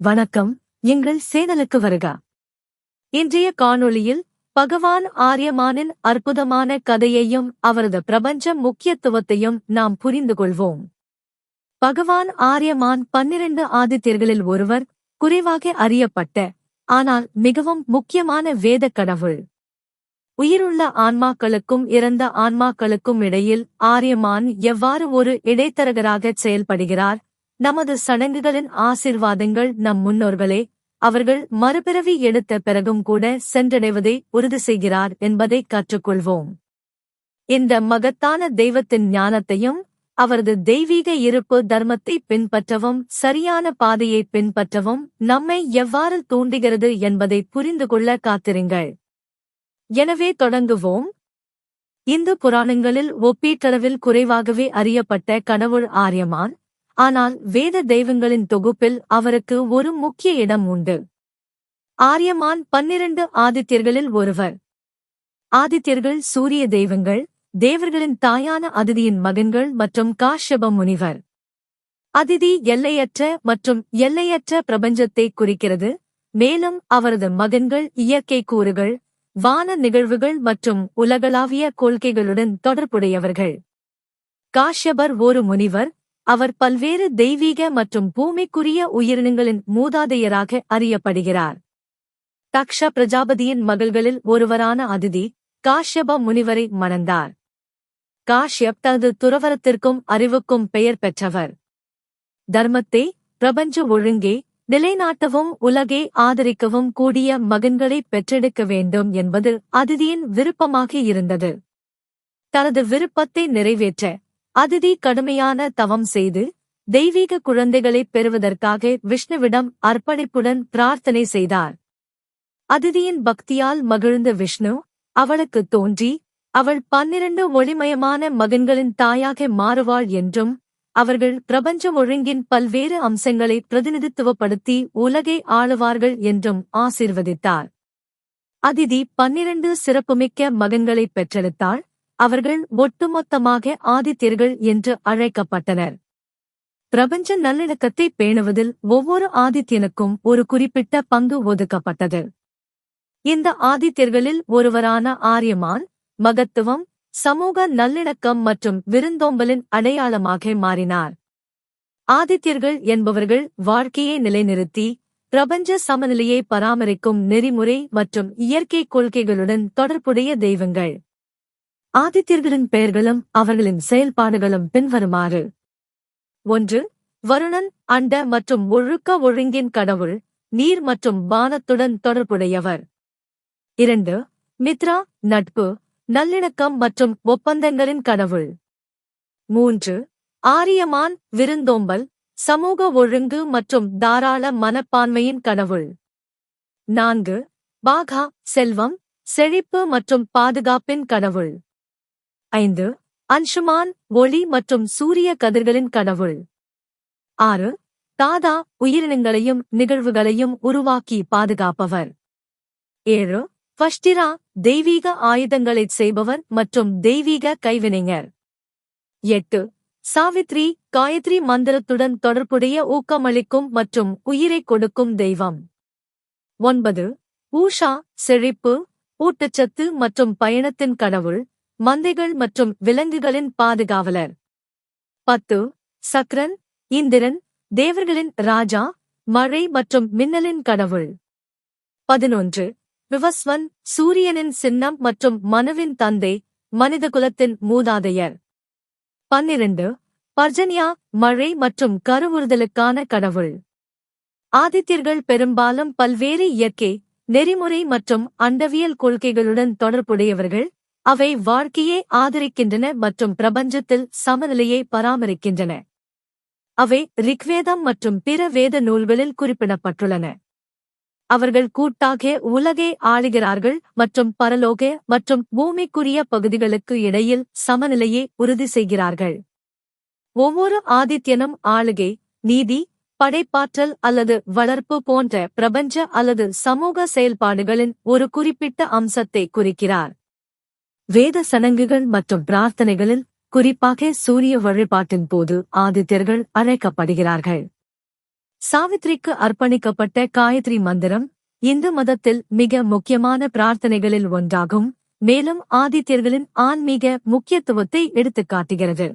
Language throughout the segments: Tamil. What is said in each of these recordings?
வணக்கம் எங்கள் சேனலுக்கு வருக. இன்றைய காணொளியில் பகவான் ஆரியமானின் அற்புதமான கதையையும் அவரது பிரபஞ்ச முக்கியத்துவத்தையும் நாம் புரிந்து கொள்வோம். பகவான் ஆரியமான் பன்னிரண்டு ஆதித்யர்களில் ஒருவர் குறைவாக அறியப்பட்ட ஆனால் மிகவும் முக்கியமான வேத கடவுள். உயிருள்ள ஆன்மாக்களுக்கும் இறந்த ஆன்மாக்களுக்கும் இடையில் ஆரியமான் எவ்வாறு ஒரு இடைத்தரகராக செயல்படுகிறார் நமது சடங்குகளின் ஆசிர்வாதங்கள் நம் முன்னோர்களே அவர்கள் மறுபிறவி எடுத்த பிறகும் கூட சென்றடைவதை உறுதி செய்கிறார் என்பதை கற்றுக்கொள்வோம். இந்த மகத்தான தெய்வத்தின் ஞானத்தையும் அவரது தெய்வீக இருப்பு தர்மத்தை பின்பற்றவும் சரியான பாதையை பின்பற்றவும் நம்மை எவ்வாறு தூண்டுகிறது என்பதை புரிந்து கொள்ள காத்திருங்கள். எனவே தொடங்குவோம். இந்து புராணங்களில் ஒப்பீட்டளவில் குறைவாகவே அறியப்பட்ட கடவுள் ஆரியமான் ஆனால் வேத தெய்வங்களின் தொகுப்பில் அவருக்கு ஒரு முக்கிய இடம் உண்டு. ஆரியமான் பன்னிரண்டு ஆதித்யர்களில் ஒருவர். ஆதித்யர்கள் சூரிய தெய்வங்கள் தேவர்களின் தாயான அதிதியின் மகன்கள் மற்றும் காஷ்யப முனிவர். அதிதி எல்லையற்ற மற்றும் எல்லையற்ற பிரபஞ்சத்தை குறிக்கிறது மேலும் அவரது மகன்கள் இயற்கை கூறுகள் வான நிகழ்வுகள் மற்றும் உலகளாவிய கொள்கைகளுடன் தொடர்புடையவர்கள். காஷ்யபர் ஒரு முனிவர் அவர் பல்வேறு தெய்வீக மற்றும் பூமிக்குரிய உயிரினங்களின் மூதாதையராக அறியப்படுகிறார். தக்ஷ பிரஜாபதியின் மகள்களில் ஒருவரான அதிதி காஷ்யப முனிவரை மணந்தார். காஷ்யப் தனது துறவரத்திற்கும் அறிவுக்கும் பெயர் பெற்றவர். தர்மத்தை பிரபஞ்ச ஒழுங்கே நிலைநாட்டவும் உலகை ஆதரிக்கவும் கூடிய மகன்களை பெற்றெடுக்க வேண்டும் என்பது அதிதியின் விருப்பமாக இருந்தது. தனது விருப்பத்தை நிறைவேற்ற அதிதி கடுமையான தவம் செய்து தெய்வீக குழந்தைகளை பெறுவதற்காக விஷ்ணுவிடம் அர்ப்பணிப்புடன் பிரார்த்தனை செய்தார். அதிதியின் பக்தியால் மகிழ்ந்த விஷ்ணு அவளுக்கு தோன்றி அவள் பன்னிரண்டு ஒளிமயமான மகன்களின் தாயாக மாறுவாள் என்றும் அவர்கள் பிரபஞ்ச ஒழுங்கின் பல்வேறு அம்சங்களை பிரதிநிதித்துவப்படுத்தி உலகை ஆளுவார்கள் என்றும் ஆசீர்வதித்தார். அதிதி பன்னிரண்டு சிறப்புமிக்க மகன்களைப் பெற்றெடுத்தாள். அவர்கள் ஒட்டுமொத்தமாக ஆதித்யர்கள் என்று அழைக்கப்பட்டனர். பிரபஞ்ச நல்லிணக்கத்தை பேணுவதில் ஒவ்வொரு ஆதித்யனுக்கும் ஒரு குறிப்பிட்ட பங்கு ஒதுக்கப்பட்டது. இந்த ஆதித்யர்களில் ஒருவரான ஆரியமான் மகத்துவம் சமூக நல்லிணக்கம் மற்றும் விருந்தோம்பலின் அடையாளமாக மாறினார். ஆதித்யர்கள் என்பவர்கள் வாழ்க்கையை நிலைநிறுத்தி பிரபஞ்ச சமநிலையை பராமரிக்கும் நெறிமுறை மற்றும் இயற்கை கொள்கைகளுடன் தொடர்புடைய தெய்வங்கள். ஆதித்யர்களின் பெயர்களும் அவர்களின் செயல்பாடுகளும் பின்வருமாறு. ஒன்று வருணன் அண்ட மற்றும் ஒழுக்க ஒழுங்கின் கடவுள் நீர் மற்றும் பானத்துடன் தொடர்புடையவர். இரண்டு மித்ரா நட்பு நல்லிணக்கம் மற்றும் ஒப்பந்தங்களின் கடவுள். மூன்று ஆரியமான் விருந்தோம்பல் சமூக ஒழுங்கு மற்றும் தாராள மனப்பான்மையின் கடவுள். நான்கு பாகா செல்வம் செழிப்பு மற்றும் பாதுகாப்பின் கடவுள். ஐந்து அன்ஷுமான் ஒளி மற்றும் சூரிய கதிர்களின் கடவுள். ஆறு தாதா உயிரினங்களையும் நிகழ்வுகளையும் உருவாக்கி பாதுகாப்பவர். ஏழு ஃபஷ்டிரா தெய்வீக ஆயுதங்களைச் செய்பவர் மற்றும் தெய்வீக கைவினைஞர். எட்டு சாவித்ரி காயத்ரி மந்திரத்துடன் தொடர்புடைய ஊக்கமளிக்கும் மற்றும் உயிரைக் கொடுக்கும் தெய்வம். ஒன்பது ஊஷா செழிப்பு ஊட்டச்சத்து மற்றும் பயணத்தின் கடவுள். மந்தைகள் மற்றும் விலங்குகளின் பாதுகாவலர். பத்து சக்ரன் இந்திரன் தேவர்களின் ராஜா மழை மற்றும் மின்னலின் கடவுள். பதினொன்று விவஸ்வன் சூரியனின் சின்னம் மற்றும் மனுவின் தந்தை மனிதகுலத்தின் மூதாதையர். பன்னிரண்டு பர்ஜன்யா மழை மற்றும் கருவுறுதலுக்கான கடவுள். ஆதித்யர்கள் பெரும்பாலும் பல்வேறு இயற்கை நெறிமுறை மற்றும் அண்டவியல் கொள்கைகளுடன் தொடர்புடையவர்கள். அவை வாழ்க்கையை ஆதரிக்கின்றன மற்றும் பிரபஞ்சத்தில் சமநிலையை பராமரிக்கின்றன. அவை ரிக்வேதம் மற்றும் பிற வேத நூல்களில் குறிப்பிடப்பட்டுள்ளன. அவர்கள் கூட்டாக உலகை ஆளுகிறார்கள் மற்றும் பரலோக மற்றும் பூமிக்குரிய பகுதிகளுக்கு இடையில் சமநிலையை உறுதி செய்கிறார்கள். ஒவ்வொரு ஆதித்யனும் ஆளுகை நீதி படைப்பாற்றல் அல்லது வளர்ப்பு போன்ற பிரபஞ்ச அல்லது சமூக செயல்பாடுகளின் ஒரு குறிப்பிட்ட அம்சத்தை குறிக்கிறார். வேத சடங்குகள் மற்றும் பிரார்த்தனைகளில் குறிப்பாக சூரிய வழிபாட்டின் போது ஆதித்யர்கள் அழைக்கப்படுகிறார்கள். சாவித்ரிக்கு அர்ப்பணிக்கப்பட்ட காயத்ரி மந்திரம் இந்து மதத்தில் மிக முக்கியமான பிரார்த்தனைகளில் ஒன்றாகும் மேலும் ஆதித்யர்களின் ஆன்மீக முக்கியத்துவத்தை எடுத்துக்காட்டுகிறது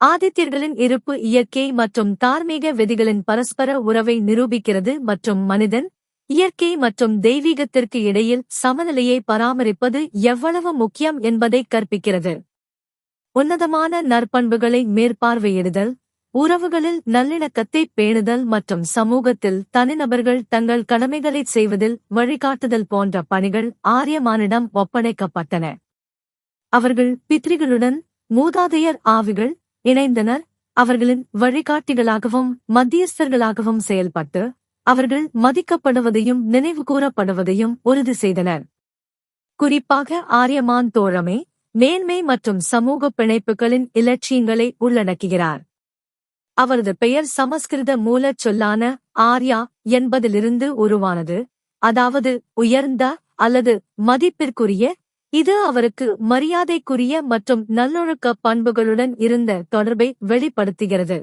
ஆதித்யர்களின் இருப்பு இயற்கை மற்றும் தார்மீக விதிகளின் பரஸ்பர உறவை நிரூபிக்கிறது மற்றும் மனிதன் இயற்கை மற்றும் தெய்வீகத்திற்கு இடையில் சமநிலையை பராமரிப்பது எவ்வளவு முக்கியம் என்பதை கற்பிக்கிறது. உன்னதமான நற்பண்புகளை மேற்பார்வையிடுதல் உறவுகளில் நல்லிணக்கத்தை பேணுதல் மற்றும் சமூகத்தில் தனிநபர்கள் தங்கள் கடமைகளை செய்வதில் வழிகாட்டுதல் போன்ற பணிகள் ஆரியமானிடம் ஒப்படைக்கப்பட்டன. அவர்கள் பித்ரிகளுடன் மூதாதையர் ஆவிகள் இணைந்தனர். அவர்களின் வழிகாட்டிகளாகவும் மத்தியஸ்தர்களாகவும் செயல்பட்டு அவர்கள் மதிக்கப்படுவதையும் நினைவுகூரப்படுவதையும் உறுதி செய்தனர் குறிப்பாக ஆரியமான் தோழமை மேன்மை மற்றும் சமூக பிணைப்புகளின் இலட்சியங்களை உள்ளடக்குகிறார். அவரது பெயர் சமஸ்கிருத மூலச் சொல்லான ஆர்யா என்பதிலிருந்து உருவானது அதாவது உயர்ந்த அல்லது மதிப்பிற்குரிய இது அவருக்கு மரியாதைக்குரிய மற்றும் நல்லொழுக்க பண்புகளுடன் இருந்த தொடர்பை வெளிப்படுத்துகிறது.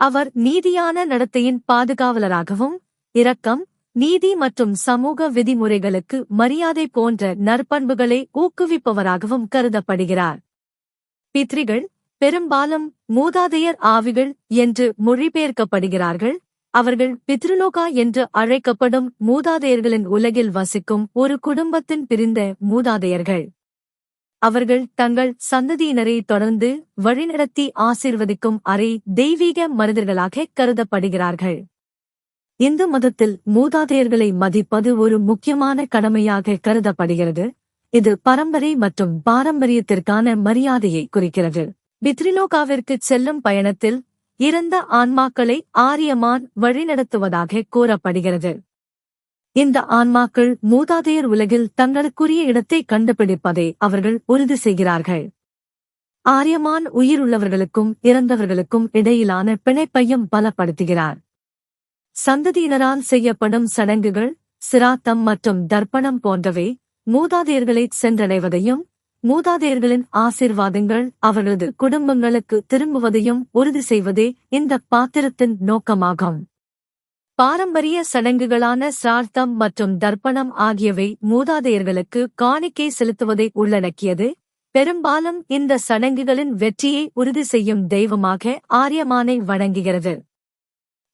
அவர் நீதியான நடத்தையின் பாதுகாவலராகவும் இரக்கம் நீதி மற்றும் சமூக விதிமுறைகளுக்கு மரியாதை போன்ற நற்பண்புகளை ஊக்குவிப்பவராகவும் கருதப்படுகிறார். பித்ரிகள் பெரும்பாலும் மூதாதையர் ஆவிகள் என்று மொழிபெயர்க்கப்படுகிறார்கள். அவர்கள் பித்ருலோகா என்று அழைக்கப்படும் மூதாதையர்களின் உலகில் வசிக்கும் ஒரு குடும்பத்தின் பிரிந்த மூதாதையர்கள். அவர்கள் தங்கள் சந்ததியினரை தொடர்ந்து வழிநடத்தி ஆசீர்வதிக்கும் அறை தெய்வீக மனிதர்களாக கருதப்படுகிறார்கள். இந்து மதத்தில் மூதாதையர்களை மதிப்பது ஒரு முக்கியமான கடமையாக கருதப்படுகிறது. இது பரம்பரை மற்றும் பாரம்பரியத்திற்கான மரியாதையை குறிக்கிறது. பித்ரிலோகாவிற்கு செல்லும் பயணத்தில் இறந்த ஆன்மாக்களை ஆரியமான் வழிநடத்துவதாக கூறப்படுகிறது. இந்த ஆன்மாக்கள் மூதாதையர் உலகில் தங்களுக்குரிய இடத்தை கண்டுபிடிப்பதை அவர்கள் உறுதி செய்கிறார்கள். ஆரியமான் உயிருள்ளவர்களுக்கும் இறந்தவர்களுக்கும் இடையிலான பிணைப்பையும் பலப்படுத்துகிறார். சந்ததியினரால் செய்யப்படும் சடங்குகள் சிராத்தம் மற்றும் தர்ப்பணம் போன்றவை மூதாதையர்களை சென்றடைவதையும் மூதாதையர்களின் ஆசிர்வாதங்கள் அவர்களது குடும்பங்களுக்கு திரும்புவதையும் உறுதி செய்வதே இந்த பாத்திரத்தின் நோக்கமாகும். பாரம்பரிய சடங்குகளான சார்த்தம் மற்றும் தர்ப்பணம் ஆகியவை மூதாதையர்களுக்கு காணிக்கை செலுத்துவதை உள்ளடக்கியது. பெரும்பாலும் இந்த சடங்குகளின் வெற்றியை உறுதி செய்யும் தெய்வமாக ஆரியமானை வழங்குகிறது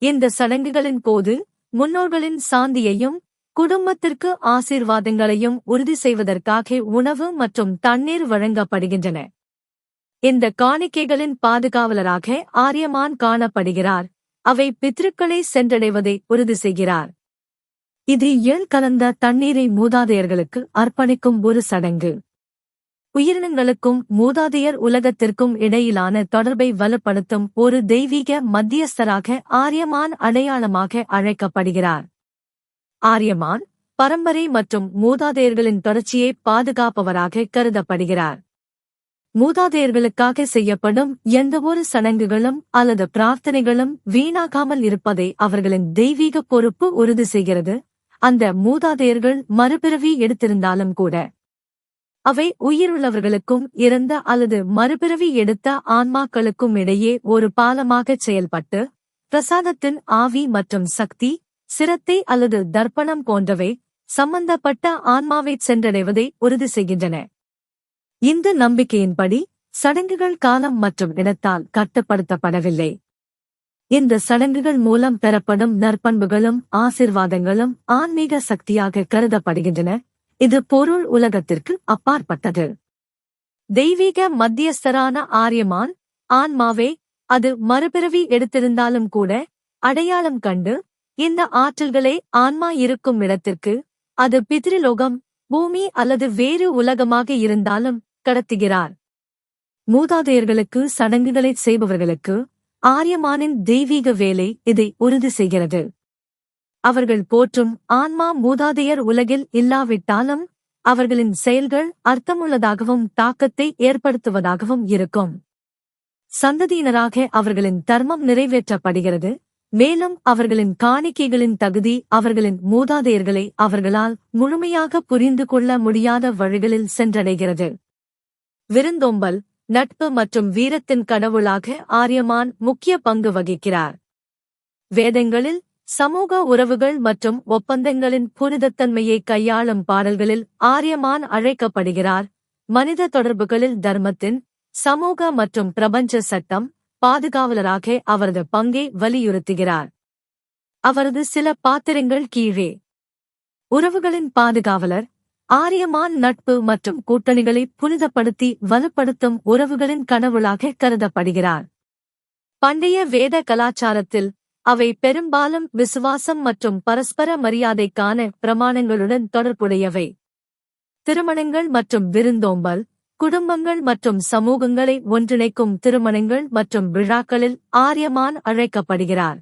இந்த சடங்குகளின் போது முன்னோர்களின் சாந்தியையும் குடும்பத்திற்கு ஆசீர்வாதங்களையும் உறுதி செய்வதற்காக உணவு மற்றும் தண்ணீர் வழங்கப்படுகின்றன. இந்த காணிக்கைகளின் பாதுகாவலராக ஆரியமான் காணப்படுகிறார். அவை பித்ருக்களை சென்றடைவதை உறுதி செய்கிறார். இது எள் கலந்த தண்ணீரை மூதாதையர்களுக்கு அர்ப்பணிக்கும் ஒரு சடங்கு. உயிரினங்களுக்கும் மூதாதையர் உலகத்திற்கும் இடையிலான தொடர்பை வலுப்படுத்தும் ஒரு தெய்வீக மத்தியஸ்தராக ஆரியமான் அடையாளமாக அழைக்கப்படுகிறார். ஆரியமான் பரம்பரை மற்றும் மூதாதையர்களின் தொடர்ச்சியை பாதுகாப்பவராக கருதப்படுகிறார். மூதாதையர்களுக்காக செய்யப்படும் எந்தவொரு சடங்குகளும் அல்லது பிரார்த்தனைகளும் வீணாகாமல் இருப்பதை அவர்களின் தெய்வீக பொறுப்பு உறுதி செய்கிறது. அந்த மூதாதையர்கள் மறுபிறவி எடுத்திருந்தாலும் கூட அவை உயிருள்ளவர்களுக்கும் இறந்த அல்லது மறுபிறவி எடுத்த ஆன்மாக்களுக்கும் இடையே ஒரு பாலமாகச் செயல்பட்டு பிரசாதத்தின் ஆவி மற்றும் சக்தி சிரத்தை அல்லது தர்ப்பணம் போன்றவை சம்பந்தப்பட்ட ஆன்மாவைச் சென்றடைவதை உறுதி செய்கின்றன. இந்த நம்பிக்கையின்படி சடங்குகள் காலம் மற்றும் இடத்தால் கட்டுப்படுத்தப்படவில்லை. இந்த சடங்குகள் மூலம் பெறப்படும் நற்பண்புகளும் ஆசிர்வாதங்களும் ஆன்மீக சக்தியாக கருதப்படுகின்றன. இது பொருள் உலகத்திற்கு அப்பாற்பட்டது. தெய்வீக மத்தியஸ்தரான ஆரியமான் ஆன்மாவே அது மறுபிறவி எடுத்திருந்தாலும் கூட அடையாளம் கண்டு இந்த ஆற்றல்களை ஆன்மா இருக்கும் இடத்திற்கு அது பிதிரிலோகம் பூமி அல்லது வேறு உலகமாக இருந்தாலும் கடத்துகிறார். மூதாதையர்களுக்கு சடங்குகளை செய்பவர்களுக்கு ஆரியமானின் தெய்வீக வேலை இதை உறுதி செய்கிறது. அவர்கள் போற்றும் ஆன்மா மூதாதையர் உலகில் இல்லாவிட்டாலும் அவர்களின் செயல்கள் அர்த்தமுள்ளதாகவும் தாக்கத்தை ஏற்படுத்துவதாகவும் இருக்கும். சந்ததியினராக அவர்களின் தர்மம் நிறைவேற்றப்படுகிறது. மேலும் அவர்களின் காணிக்கைகளின் தகுதி அவர்களின் மூதாதையர்களை அவர்களால் முழுமையாக புரிந்து கொள்ள முடியாத வழிகளில் சென்றடைகிறது. விருந்தோம்பல் நட்பு மற்றும் வீரத்தின் கடவுளாக ஆரியமான் முக்கிய பங்கு வகிக்கிறார். வேதங்களில் சமூக உறவுகள் மற்றும் ஒப்பந்தங்களின் புனிதத்தன்மையை கையாளும் பாடல்களில் ஆரியமான் அழைக்கப்படுகிறார். மனித தொடர்புகளில் தர்மத்தின் சமூக மற்றும் பிரபஞ்ச சட்டம் பாதுகாவலராக அவரது பங்கை வலியுறுத்துகிறார். அவரது சில பாத்திரங்கள் கீழே. உறவுகளின் பாதுகாவலர் ஆரியமான் நட்பு மற்றும் கூட்டணிகளை புனிதப்படுத்தி வலுப்படுத்தும் உறவுகளின் கனவுளாக கருதப்படுகிறார். பண்டைய வேத கலாச்சாரத்தில் அவை பெரும்பாலும் விசுவாசம் மற்றும் பரஸ்பர மரியாதைக்கான பிரமாணங்களுடன் தொடர்புடையவை. திருமணங்கள் மற்றும் விருந்தோம்பல் குடும்பங்கள் மற்றும் சமூகங்களை ஒன்றிணைக்கும் திருமணங்கள் மற்றும் விழாக்களில் ஆரியமான் அழைக்கப்படுகிறார்.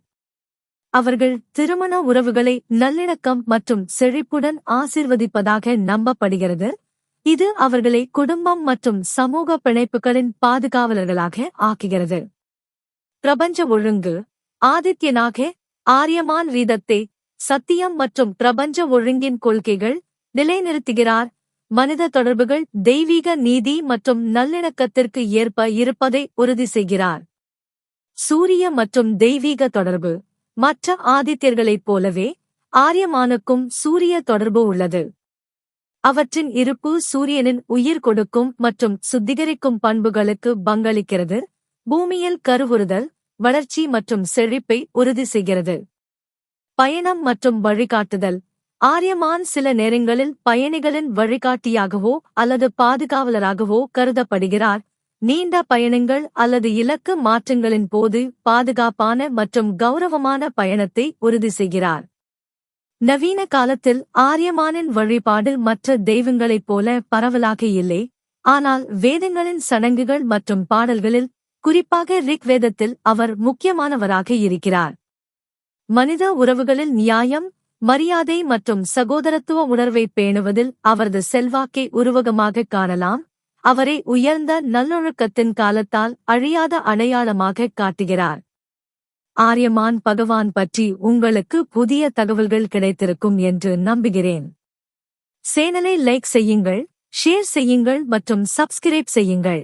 அவர்கள் திருமண உறவுகளை நல்லிணக்கம் மற்றும் செழிப்புடன் ஆசிர்வதிப்பதாக நம்பப்படுகிறது. இது அவர்களை குடும்பம் மற்றும் சமூக பிணைப்புகளின் பாதுகாவலர்களாக ஆக்குகிறது. பிரபஞ்ச ஒழுங்கு ஆதித்யனாக ஆரியமான் ரீதத்தை சத்தியம் மற்றும் பிரபஞ்ச ஒழுங்கின் கொள்கைகள் நிலைநிறுத்துகிறார். மனித தொடர்புகள் தெய்வீக நீதி மற்றும் நல்லிணக்கத்திற்கு ஏற்ப இருப்பதை உறுதி செய்கிறார். சூரிய மற்றும் தெய்வீக தொடர்பு. மற்ற ஆதித்யர்களைப் போலவே ஆரியமானுக்கும் சூரிய தொடர்பு உள்ளது. அவற்றின் இருப்பு சூரியனின் உயிர் கொடுக்கும் மற்றும் சுத்திகரிக்கும் பண்புகளுக்கு பங்களிக்கிறது. பூமியில் கருவுறுதல் வளர்ச்சி மற்றும் செழிப்பை உறுதி செய்கிறது. பயணம் மற்றும் வழிகாட்டுதல். ஆரியமான் சில நேரங்களில் பயணிகளின் வழிகாட்டியாகவோ அல்லது பாதுகாவலராகவோ கருதப்படுகிறார். நீண்ட பயணங்கள் அல்லது இலக்கு மாற்றங்களின் போது பாதுகாப்பான மற்றும் கௌரவமான பயணத்தை உறுதி செய்கிறார். நவீன காலத்தில் ஆரியமானின் வழிபாடு மற்ற தெய்வங்களைப் போல பரவலாக இல்லை. ஆனால் வேதங்களின் சடங்குகள் மற்றும் பாடல்களில் குறிப்பாக ரிக் வேதத்தில் அவர் முக்கியமானவராக இருக்கிறார். மனித உறவுகளில் நியாயம் மரியாதை மற்றும் சகோதரத்துவ உணர்வை பேணுவதில் அவரது செல்வாக்கை உருவகமாக காணலாம். அவரை உயர்ந்த நல்லொழுக்கத்தின் காலத்தால் அழியாத அடையாளமாக காட்டுகிறார். ஆரியமான் பகவான் பற்றி உங்களுக்கு புதிய தகவல்கள் கிடைத்திருக்கும் என்று நம்புகிறேன். சேனலை லைக் செய்யுங்கள் ஷேர் செய்யுங்கள் மற்றும் சப்ஸ்கிரைப் செய்யுங்கள்.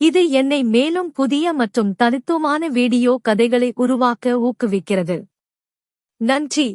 இது என்னை மேலும் புதிய மற்றும் தனித்துவமான வீடியோ கதைகளை உருவாக்க ஊக்குவிக்கிறது. நன்றி!